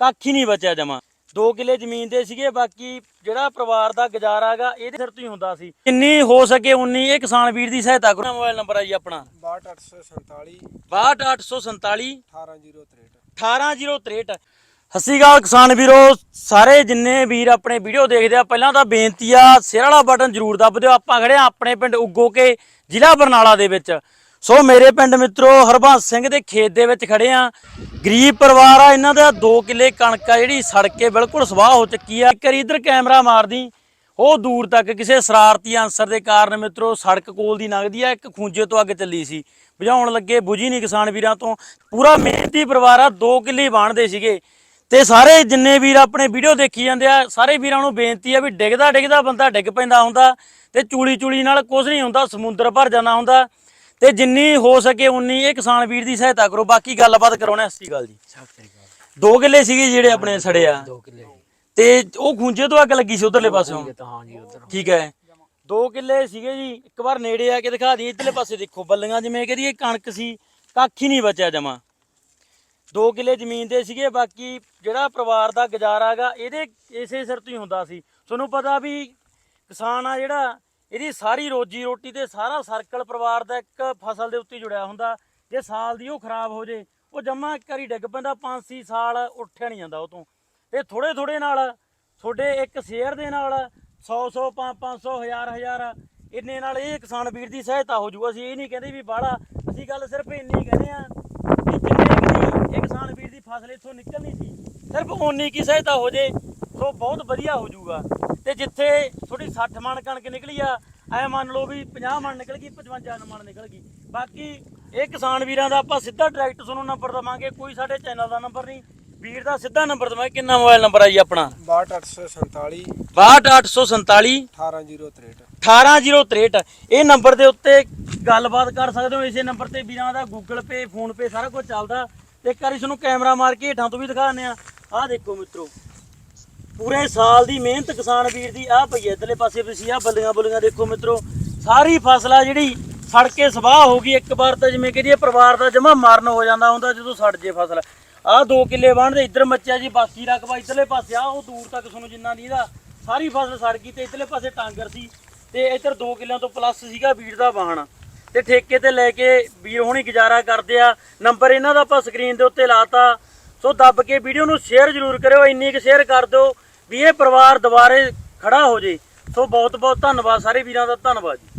ਕੱਖ ਹੀ ਨਹੀਂ ਬਚਿਆ ਜਮਾ। 2 ਕਿੱਲੇ ਜ਼ਮੀਨ ਦੇ ਸੀਗੇ ਬਾਕੀ ਜਿਹੜਾ ਪਰਿਵਾਰ ਦਾ ਗੁਜ਼ਾਰਾ ਹੈਗਾ ਇਹਦੇ ਸਿਰ ਤੋਂ ਹੀ ਹੁੰਦਾ ਸੀ। ਜਿੰਨੀ ਹੋ ਸਕੇ ਉਨੀ ਇਹ ਕਿਸਾਨ ਵੀਰ ਦੀ ਸਹਾਇਤਾ ਕਰੋ। ਮੋਬਾਈਲ ਨੰਬਰ ਆ ਜੀ ਆਪਣਾ। 62847 62847 18063 18063 ਸਤਿ ਸ਼੍ਰੀ ਅਕਾਲ ਕਿਸਾਨ ਵੀਰੋ। ਸਾਰੇ ਜਿੰਨੇ ਵੀਰ ਆਪਣੇ ਵੀਡੀਓ ਦੇਖਦੇ ਆ ਪਹਿਲਾਂ ਤਾਂ ਬੇਨਤੀ ਆ ਸ਼ੇਅਰ ਵਾਲਾ ਬਟਨ ਜ਼ਰੂਰ ਦੱਬ ਦਿਓ। ਆਪਾਂ ਖੜੇ ਆ ਆਪਣੇ ਪਿੰਡ ਉੱਗੋ ਕੇ ਜ਼ਿਲ੍ਹਾ ਬਰਨਾਲਾ ਦੇ ਵਿੱਚ। ਸੋ ਮੇਰੇ ਪਿੰਡ ਮਿੱਤਰੋ, ਹਰਬੰਸ ਸਿੰਘ ਦੇ ਖੇਤ ਦੇ ਵਿੱਚ ਖੜੇ ਆ। ਗਰੀਬ ਪਰਿਵਾਰ ਆ, ਇਹਨਾਂ ਦਾ 2 ਕਿੱਲੇ ਕਣਕ ਆ, ਜਿਹੜੀ ਸੜ ਕੇ ਬਿਲਕੁਲ ਸਵਾਹ ਹੋ ਚੁੱਕੀ ਆ। ਇੱਕ ਵਾਰੀ ਇਧਰ ਕੈਮਰਾ ਮਾਰਦੀ, ਉਹ ਦੂਰ ਤੱਕ ਕਿਸੇ ਸ਼ਰਾਰਤੀ ਅਨਸਰ ਦੇ ਕਾਰਨ ਮਿੱਤਰੋ, ਸੜਕ ਕੋਲ ਦੀ ਲੰਘਦੀ ਆ, ਇੱਕ ਖੂੰਜੇ ਤੋਂ ਅੱਗ ਚੱਲੀ ਸੀ। ਬੁਝਾਉਣ ਲੱਗੇ ਬੁਝੀ ਨਹੀਂ ਕਿਸਾਨ ਵੀਰਾਂ ਤੋਂ। ਪੂਰਾ ਮਿਹਨਤੀ ਪਰਿਵਾਰ ਆ 2 ਕਿੱਲੇ ਬਾਣਦੇ ਸੀਗੇ। ਤੇ ਸਾਰੇ ਜਿੰਨੇ ਵੀਰ ਆਪਣੇ ਵੀਡੀਓ ਦੇਖੀ ਜਾਂਦੇ ਆ, ਸਾਰੇ ਵੀਰਾਂ ਨੂੰ ਬੇਨਤੀ ਆ ਵੀ ਡਿੱਗਦਾ ਡਿੱਗਦਾ ਬੰਦਾ ਡਿੱਗ ਪੈਂਦਾ ਹੁੰਦਾ ਤੇ ਚੂਲੀ ਚੂਲੀ ਨਾਲ ਕੁਝ ਨਹੀਂ ਹੁੰਦਾ, ਸਮੁੰਦਰ ਭਰ ਜਾਣਾ ਹੁੰਦਾ। ਤੇ ਜਿੰਨੀ ਹੋ ਸਕੇ ਉਨੀ ਇਹ ਕਿਸਾਨ ਵੀਰ ਦੀ ਸਹਾਇਤਾ ਕਰੋ। ਬਾਕੀ ਗੱਲਬਾਤ ਕਰਾਉਣਾ ਅਸਲੀ ਗੱਲ ਜੀ। ਦੋ ਕਿੱਲੇ ਸੀਗੇ ਜਿਹੜੇ ਆਪਣੇ ਸੜੇ ਆ। ਦੋ ਕਿੱਲੇ ਤੇ ਉਹ ਖੂੰਜੇ ਤੋਂ ਅੱਗ ਲੱਗੀ ਸੀ ਉਧਰਲੇ ਹਾਂ ਜੀ ਉਧਰ। ਠੀਕ ਹੈ। ਦੋ ਕਿੱਲੇ ਸੀਗੇ ਜੀ। ਇੱਕ ਵਾਰ ਨੇੜੇ ਆ ਕੇ ਦਿਖਾ ਦਈਏ। ਇਧਰਲੇ ਪਾਸੇ ਦੇਖੋ ਬੱਲੀਆਂ ਜਿਵੇਂ ਕਹਦੀ ਇਹ ਕਣਕ ਸੀ ਕੱਖ ਹੀ ਨਹੀਂ ਬਚਿਆ ਜਮਾ। ਦੋ ਕਿੱਲੇ ਜ਼ਮੀਨ ਦੇ ਸੀਗੇ। ਬਾਕੀ ਜਿਹੜਾ ਪਰਿਵਾਰ ਦਾ ਗੁਜ਼ਾਰਾ ਹੈਗਾ ਇਹਦੇ ਇਸੇ ਸਿਰ ਤੋਂ ਹੀ ਹੁੰਦਾ ਸੀ। ਤੁਹਾਨੂੰ ਪਤਾ ਵੀ ਕਿਸਾਨ ਆ ਜਿਹੜਾ ਇਹਦੀ ਸਾਰੀ ਰੋਜੀ ਰੋਟੀ ਤੇ ਸਾਰਾ ਸਰਕਲ ਪਰਿਵਾਰ ਦਾ ਇੱਕ ਫਸਲ ਦੇ ਉੱਤੇ ਜੁੜਿਆ ਹੁੰਦਾ। ਜੇ ਸਾਲ ਦੀ ਉਹ ਖਰਾਬ ਹੋ ਜੇ, ਉਹ ਜਮਾ ਇੱਕ ਵਾਰੀ ਡਿੱਗ ਪੈਂਦਾ 5-6 ਸਾਲ ਉੱਠਿਆ ਨਹੀਂ ਜਾਂਦਾ ਉਹ ਤੋਂ। ਤੇ ਥੋੜੇ ਥੋੜੇ ਨਾਲ ਤੁਹਾਡੇ ਇੱਕ ਸ਼ੇਅਰ ਦੇ ਨਾਲ 100 100 500 1000 1000 ਇੰਨੇ ਨਾਲ ਇਹ ਕਿਸਾਨ ਵੀਰ ਦੀ ਸਹਾਇਤਾ ਹੋ ਜੂ। ਅਸੀਂ ਇਹ ਨਹੀਂ ਕਹਿੰਦੇ ਵੀ ਬਾਹਲਾ, ਅਸੀਂ ਗੱਲ ਸਿਰਫ ਇੰਨੀ ਕਹਿੰਦੇ ਆ ਵੀ ਜਿੰਨੇ ਇਹ ਕਿਸਾਨ ਵੀਰ ਦੀ ਫਸਲ ਇੱਥੋਂ ਨਿਕਲਣੀ ਸੀ, ਸਿਰਫ ਓਨੀ ਕੀ ਸਹਾਇਤਾ ਹੋ ਜੇ, ਸੋ ਬਹੁਤ ਵਧੀਆ ਹੋ ਜਾਊਗਾ ਤੇ ਜਿੱਥੇ ਥੋੜੀ 60 ਮਣ ਕਣਕ ਨਿਕਲੀ ਆ ਐ ਮੰਨ ਲਓ ਵੀ 50 ਮਣ ਨਿਕਲ ਗਈ 55 ਮਣ ਨਿਕਲ ਗਈ। ਬਾਕੀ ਇਹ ਕਿਸਾਨ ਵੀਰਾਂ ਦਾ ਆਪਾਂ ਸਿੱਧਾ ਡਾਇਰੈਕਟ ਤੁਹਾਨੂੰ ਨੰਬਰ ਦਵਾਂਗੇ ਕੋਈ ਸਾਡੇ ਚੈਨਲ ਦਾ ਨੰਬਰ ਨਹੀਂ। ਵੀਰ ਦਾ ਸਿੱਧਾ ਨੰਬਰ ਦਵਾਂਗੇ ਕਿੰਨਾ ਮੋਬਾਈਲ ਨੰਬਰ ਆ ਜੀ ਆਪਣਾ? 62847 62847 18063 18063 ਇਹ ਨੰਬਰ ਦੇ ਉੱਤੇ ਗੱਲਬਾਤ ਕਰ ਸਕਦੇ ਹੋ ਇਸੇ ਨੰਬਰ ਤੇ ਵੀਰਾਂ ਦਾ ਗੂਗਲ ਪੇ ਫੋਨ ਪੇ ਸਾਰਾ ਕੁਝ ਚੱਲਦਾ। ਤੇ ਇੱਕ ਵਾਰੀ ਤੁਹਾਨੂੰ ਕੈਮਰਾ ਮਾਰ ਕੇ ਹੇਠਾਂ ਤੋਂ ਵੀ ਦਿਖਾਉਂਦੇ ਆ ਆਹ ਦੇਖੋ ਮਿੱਤਰੋ। ਪੂਰੇ ਸਾਲ ਦੀ ਮਿਹਨਤ ਕਿਸਾਨ ਵੀਰ ਦੀ ਆਹ ਪਈ ਹੈ। ਇਧਰਲੇ ਪਾਸੇ ਤੁਸੀਂ ਆਹ ਬੱਲੀਆਂ ਬੁੱਲੀਆਂ ਦੇਖੋ ਮਿੱਤਰੋ, ਸਾਰੀ ਫਸਲ ਆ ਜਿਹੜੀ ਸੜ ਕੇ ਸਵਾਹ ਹੋ ਗਈ ਇੱਕ ਵਾਰ ਤਾਂ ਜਿਵੇਂ ਕਹਦੀਏ ਪਰਿਵਾਰ ਦਾ ਜਮਾ ਮਰਨ ਹੋ ਜਾਂਦਾ ਹੁੰਦਾ ਜਦੋਂ ਸੜ ਜੇ ਫਸਲ। ਆਹ 2 ਕਿੱਲੇ ਦੇ ਇੱਧਰ ਮੱਚਿਆ ਜੀ, ਬਾਕੀ ਰਕਬਾ ਇੱਧਰਲੇ ਪਾਸੇ ਆ ਉਹ ਦੂਰ ਤੱਕ ਤੁਹਾਨੂੰ ਜਿੰਨਾ ਨਹੀਂ ਇਹਦਾ, ਸਾਰੀ ਫਸਲ ਸੜ ਗਈ ਤੇ ਇੱਧਰਲੇ ਪਾਸੇ ਟਾਂਗਰ ਸੀ ਤੇ ਇੱਧਰ 2 ਕਿੱਲਿਆਂ ਤੋਂ ਪਲੱਸ ਸੀਗਾ ਵੀਰ ਦਾ ਵਾਹਣ। ਤੇ ਠੇਕੇ ਤੇ ਲੈ ਕੇ ਵੀਰ ਹੁਣੀ ਗੁਜ਼ਾਰਾ ਕਰਦੇ ਆ। ਨੰਬਰ ਇਹਨਾਂ ਦਾ ਆਪਾਂ ਸਕਰੀਨ ਦੇ ਉੱਤੇ ਲਾਤਾ। ਸੋ ਦੱਬ ਕੇ ਵੀਡੀਓ ਨੂੰ ਸ਼ੇਅਰ ਜ਼ਰੂਰ ਕਰਿਓ, ਇੰਨੀ ਕੁ ਸ਼ੇਅਰ ਕਰ ਦਿਓ। ਵੀ ਇਹ ਪਰਿਵਾਰ ਦੁਬਾਰੇ ਖੜਾ ਹੋ ਜੇ, ਸੋ ਬਹੁਤ ਬਹੁਤ ਧੰਨਵਾਦ, ਸਾਰੇ ਵੀਰਾਂ ਦਾ ਧੰਨਵਾਦ ਜੀ।